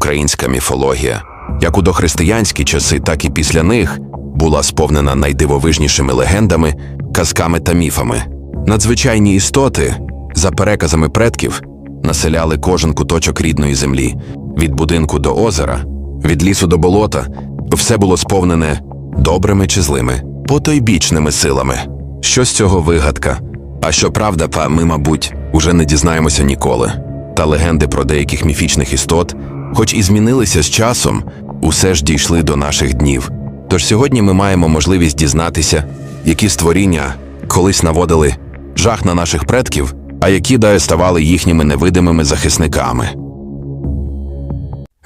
Українська міфологія, як у дохристиянські часи, так і після них, була сповнена найдивовижнішими легендами, казками та міфами. Надзвичайні істоти, за переказами предків, населяли кожен куточок рідної землі, від будинку до озера, від лісу до болота, все було сповнене добрими чи злими, потойбічними силами. Що з цього вигадка? А що правда, па ми, мабуть, уже не дізнаємося ніколи. Та легенди про деяких міфічних істот, хоч і змінилися з часом, усе ж дійшли до наших днів. Тож сьогодні ми маємо можливість дізнатися, які створіння колись наводили жах на наших предків, а які дає ставали їхніми невидимими захисниками.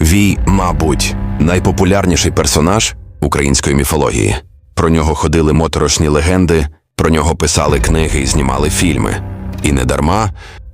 Вій, мабуть, найпопулярніший персонаж української міфології. Про нього ходили моторошні легенди, про нього писали книги і знімали фільми. І не дарма,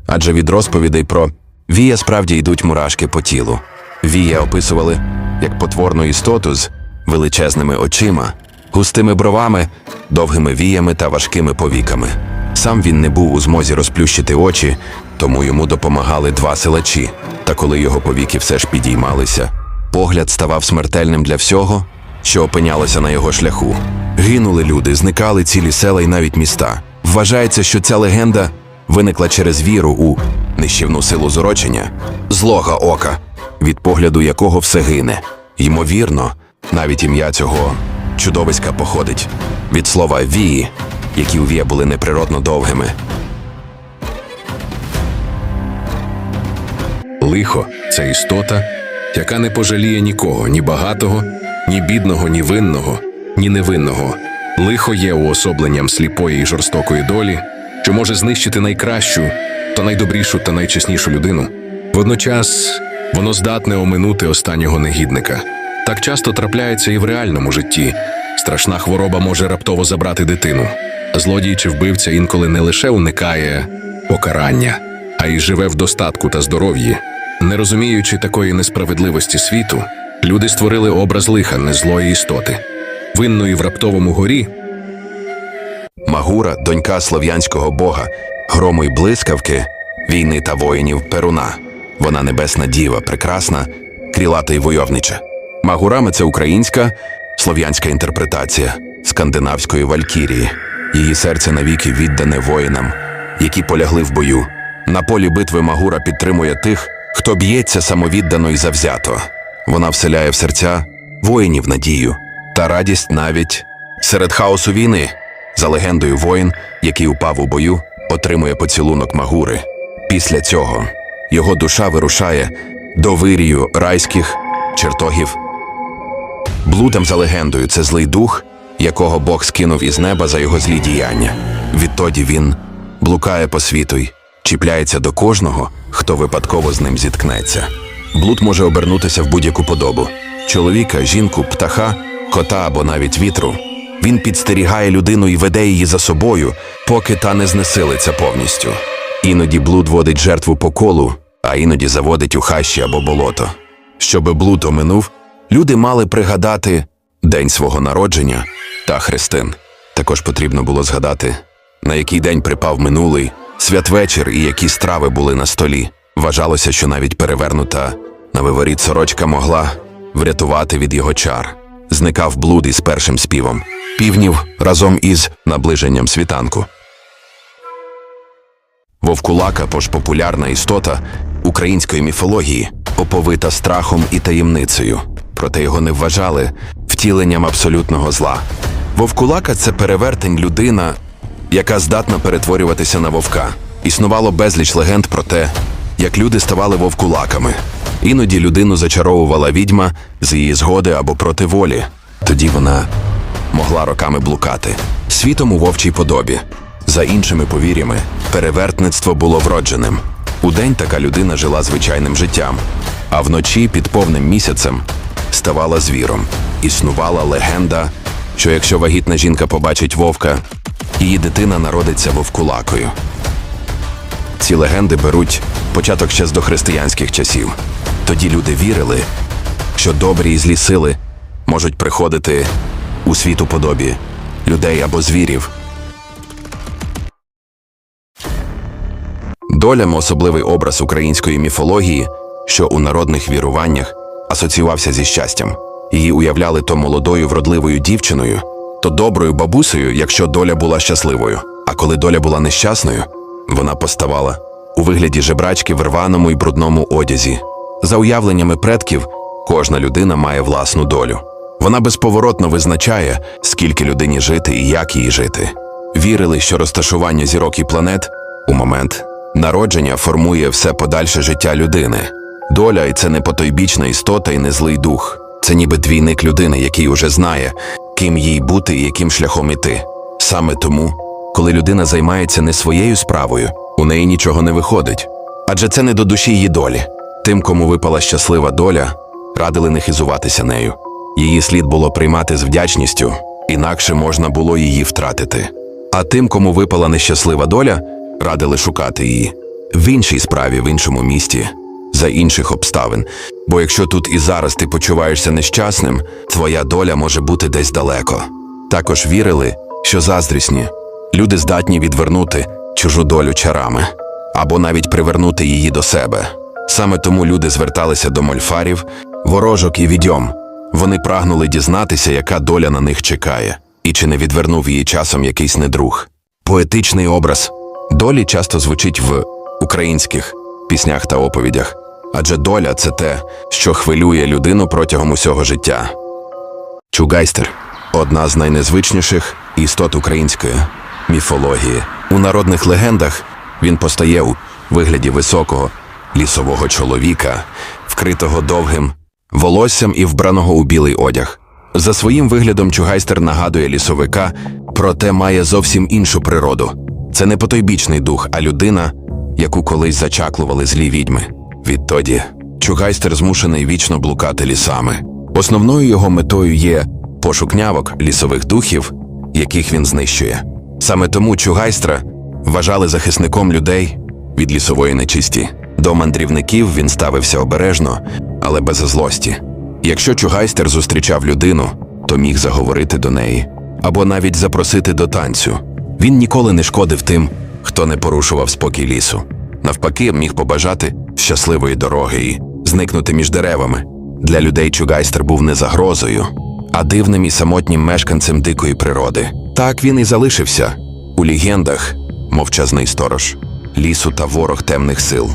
адже від розповідей про Вія справді йдуть мурашки по тілу. Вія описували як потворну істоту з величезними очима, густими бровами, довгими віями та важкими повіками. Сам він не був у змозі розплющити очі, тому йому допомагали два силачі. Та коли його повіки все ж підіймалися, погляд ставав смертельним для всього, що опинялося на його шляху. Гинули люди, зникали цілі села і навіть міста. Вважається, що ця легенда виникла через віру у нищівну силу зурочення, злога ока, від погляду якого все гине. Ймовірно, навіть ім'я цього чудовиська походить від слова вії, які у вія були неприродно довгими. Лихо це істота, яка не пожаліє нікого, ні багатого, ні бідного, ні винного, ні невинного. Лихо є уособленням сліпої і жорстокої долі, що може знищити найкращу, та найдобрішу та найчеснішу людину. Водночас воно здатне оминути останнього негідника. Так часто трапляється і в реальному житті. Страшна хвороба може раптово забрати дитину. Злодій чи вбивця інколи не лише уникає покарання, а й живе в достатку та здоров'ї. Не розуміючи такої несправедливості світу, люди створили образ лиха незлої істоти. Винної в раптовому горі Магура, донька слов'янського бога, грому й блискавки, війни та воїнів Перуна. Вона небесна діва, прекрасна, крілата й войовнича. Магурами це українська, слов'янська інтерпретація скандинавської валькірії. Її серце навіки віддане воїнам, які полягли в бою. На полі битви Магура підтримує тих, хто б'ється самовіддано і завзято. Вона вселяє в серця воїнів надію та радість навіть серед хаосу війни. За легендою, воїн, який упав у бою, отримує поцілунок Магури. Після цього його душа вирушає до вирію райських чертогів. Блудом за легендою це злий дух, якого Бог скинув із неба за його злі діяння. Відтоді він блукає по світу й чіпляється до кожного, хто випадково з ним зіткнеться. Блуд може обернутися в будь-яку подобу: чоловіка, жінку, птаха, кота або навіть вітру. Він підстерігає людину і веде її за собою, поки та не знесилиться повністю. Іноді блуд водить жертву по колу, а іноді заводить у хащі або болото. Щоби блуд оминув, люди мали пригадати день свого народження та хрестин. Також потрібно було згадати, на який день припав минулий, святвечір і які страви були на столі. Вважалося, що навіть перевернута на виворіт сорочка могла врятувати від його чар. Зникав блуд із першим співом півнів разом із наближенням світанку. Вовкулака, пож популярна істота української міфології, оповита страхом і таємницею, проте його не вважали втіленням абсолютного зла. Вовкулака це перевертень людина, яка здатна перетворюватися на вовка. Існувало безліч легенд про те, як люди ставали вовкулаками. Іноді людину зачаровувала відьма з її згоди або проти волі. Тоді вона могла роками блукати світом у вовчій подобі. За іншими повір'ями, перевертництво було вродженим. Удень така людина жила звичайним життям, а вночі під повним місяцем ставала звіром. Існувала легенда, що якщо вагітна жінка побачить вовка, її дитина народиться вовкулакою. Ці легенди беруть початок ще з дохристиянських часів. Тоді люди вірили, що добрі і злі сили можуть приходити у світ у подобі людей або звірів. Долям особливий образ української міфології, що у народних віруваннях асоціювався зі щастям. Її уявляли то молодою вродливою дівчиною, то доброю бабусею, якщо доля була щасливою. А коли доля була нещасною, вона поставала у вигляді жебрачки в рваному і брудному одязі. За уявленнями предків, кожна людина має власну долю. Вона безповоротно визначає, скільки людині жити і як їй жити. Вірили, що розташування зірок і планет у момент народження формує все подальше життя людини. Доля і це не потойбічна істота і не злий дух. Це ніби двійник людини, який уже знає, ким їй бути і яким шляхом іти. Саме тому, коли людина займається не своєю справою, у неї нічого не виходить. Адже це не до душі її долі. Тим, кому випала щаслива доля, радили не хизуватися нею. Її слід було приймати з вдячністю, інакше можна було її втратити. А тим, кому випала нещаслива доля, радили шукати її в іншій справі, в іншому місті, за інших обставин. Бо якщо тут і зараз ти почуваєшся нещасним, твоя доля може бути десь далеко. Також вірили, що заздрісні люди здатні відвернути чужу долю чарами або навіть привернути її до себе. Саме тому люди зверталися до мольфарів, ворожок і відьом. Вони прагнули дізнатися, яка доля на них чекає, і чи не відвернув її часом якийсь недруг. Поетичний образ долі часто звучить в українських піснях та оповідях, адже доля це те, що хвилює людину протягом усього життя. Чугайстер одна з найнезвичніших істот української міфології. У народних легендах він постає у вигляді високого лісового чоловіка, вкритого довгим волоссям і вбраного у білий одяг. За своїм виглядом Чугайстер нагадує лісовика, проте має зовсім іншу природу. Це не потойбічний дух, а людина, яку колись зачаклували злі відьми. Відтоді Чугайстер змушений вічно блукати лісами. Основною його метою є пошук нявок лісових духів, яких він знищує. Саме тому Чугайстра вважали захисником людей від лісової нечисті. До мандрівників він ставився обережно, але без злості. Якщо Чугайстер зустрічав людину, то міг заговорити до неї або навіть запросити до танцю. Він ніколи не шкодив тим, хто не порушував спокій лісу. Навпаки, міг побажати щасливої дороги і зникнути між деревами. Для людей Чугайстер був не загрозою, а дивним і самотнім мешканцем дикої природи. Так він і залишився у легендах мовчазний сторож, лісу та ворог темних сил.